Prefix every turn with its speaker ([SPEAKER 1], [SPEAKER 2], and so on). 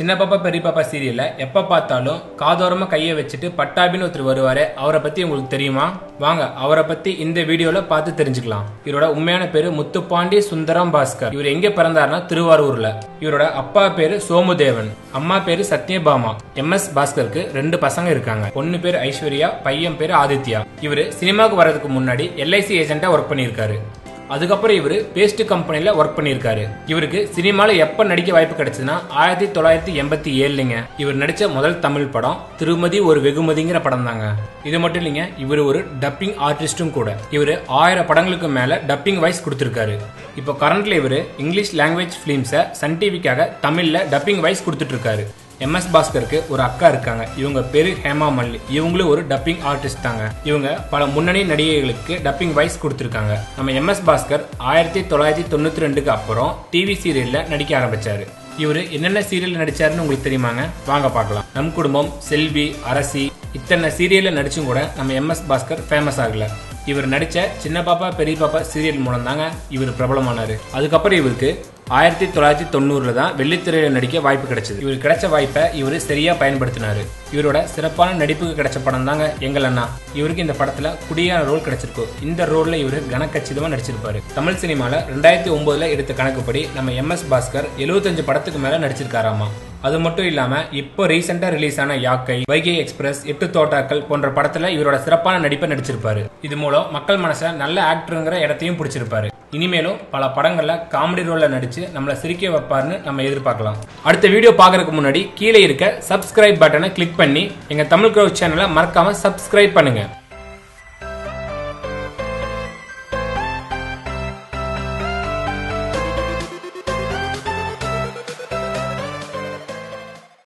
[SPEAKER 1] சின்ன பாப்பா பெரிய பாப்பா சீரியல்ல எப்ப பார்த்தாலும் காதோரமா கையை வச்சுட்டு பட்டாபின்னு ஒருத்தர் வருவாரு. அவரை பத்தி உங்களுக்கு தெரியுமா? வாங்க அவரை பத்தி இந்த வீடியோல பார்த்து தெரிஞ்சுக்கலாம். இவரோட உண்மையான பேரு முத்துப்பாண்டி சுந்தரம் பாஸ்கர். இவர் எங்க பிறந்தாருன்னா திருவாரூர்ல. இவரோட அப்பா பேரு சோமுதேவன். அம்மா பேரு சத்யபாமா. எம் எஸ் பாஸ்கருக்கு ரெண்டு பசங்க இருக்காங்க. பொண்ணு பேரு ஐஸ்வர்யா பையன் பேரு ஆதித்யா. இவரு சினிமாவுக்கு வர்றதுக்கு முன்னாடி எல்ஐசி ஏஜென்டா ஒர்க் பண்ணியிருக்காரு. அதுக்கப்புறம் இவர் பேஸ்ட் கம்பெனியில் ஒர்க் பண்ணியிருக்காரு. இவருக்கு சினிமால எப்ப நடிக்க வாய்ப்பு கிடைச்சதுன்னா ஆயிரத்தி தொள்ளாயிரத்தி எண்பத்தி ஏழுலங்க. இவர் நடிச்ச முதல் தமிழ் படம் திருமதி ஒரு வெகுமதிங்கிற படம் தாங்க. இது மட்டும் இல்லைங்க இவர் ஒரு டப்பிங் ஆர்டிஸ்டும் கூட. இவர் ஆயிரம் படங்களுக்கு மேல டப்பிங் வாய்ஸ் கொடுத்திருக்காரு. இப்போ கரண்ட்ல இவர் இங்கிலீஷ் லாங்குவேஜ் ஃபிலிம்ஸை சன் டிவிக்காக தமிழ்ல டப்பிங் வாய்ஸ் கொடுத்துட்டு எம்எஸ் பாஸ்கருக்கு ஒரு அக்கா இருக்காங்க. இவங்க பேரு ஹேமா மல்லி. இவங்களும் ஒரு டப்பிங் ஆர்டிஸ்ட் தாங்க. இவங்க பல முன்னணி நடிகைகளுக்கு டப்பிங் வாய்ஸ் கொடுத்துருக்காங்க. நம்ம எம்எஸ் பாஸ்கர் ஆயிரத்தி தொள்ளாயிரத்தி தொண்ணூத்தி ரெண்டுக்கு அப்புறம் டிவி சீரியல்ல நடிக்க ஆரம்பிச்சாரு. இவரு என்னென்ன சீரியல் நடிச்சாருன்னு உங்களுக்கு தெரியுமாங்க? வாங்க பார்க்கலாம். நம் குடும்பம் செல்வி அரசி இத்தனை சீரியல்ல நடிச்சும் கூட நம்ம எம்எஸ் பாஸ்கர் ஃபேமஸ் ஆகல. இவர் நடிச்ச சின்ன பாப்பா பெரிய பாப்பா சீரியல் மூலம் தாங்க இவர் பிரபலமானாரு. அதுக்கப்புறம் இவருக்கு ஆயிரத்தி தொள்ளாயிரத்தி தொண்ணூறுல தான் வெள்ளித்திரையில நடிக்க வாய்ப்பு கிடைச்சது. இவர் கிடைச்ச வாய்ப்பை இவர் சரியா பயன்படுத்தினாரு. இவரோட சிறப்பான நடிப்புக்கு கிடைச்ச படம் தாங்க எங்கள் அண்ணா. இவருக்கு இந்த படத்துல குடியான ரோல் கிடைச்சிருக்கும் இந்த ரோல்ல இவர் கனக்கச்சிதமா நடிச்சிருப்பாரு. தமிழ் சினிமால ரெண்டாயிரத்தி ஒன்பதுல எடுத்த கணக்குப்படி நம்ம எம் எஸ் பாஸ்கர் எழுபத்தஞ்சு படத்துக்கு மேல நடிச்சிருக்காராமா. அது மட்டும் இல்லாம இப்போ ரீசெண்டா ரிலீஸ் ஆன யாக்கை வைகை எக்ஸ்பிரஸ் எட்டு தோட்டாக்கள் போன்ற படத்துல இவரோட சிறப்பான நடிப்பை நடிச்சிருப்பாரு. இது மூலம் மக்கள் மனசுல நல்ல ஆக்டருங்கிற இடத்தையும் பிடிச்சிருப்பாரு. இனிமேலும் பல படங்களில் காமெடி ரோலில் நடித்து நம்மளை சிரிக்க வைப்பாருன்னு நம்ம எதிர்பார்க்கலாம். அடுத்த வீடியோ பார்க்குறதுக்கு முன்னாடி கீழே இருக்க சப்ஸ்கிரைப் பட்டனை கிளிக் பண்ணி எங்கள் தமிழ் க்ரௌட் சேனலை மறக்காமல் சப்ஸ்கிரைப் பண்ணுங்கள்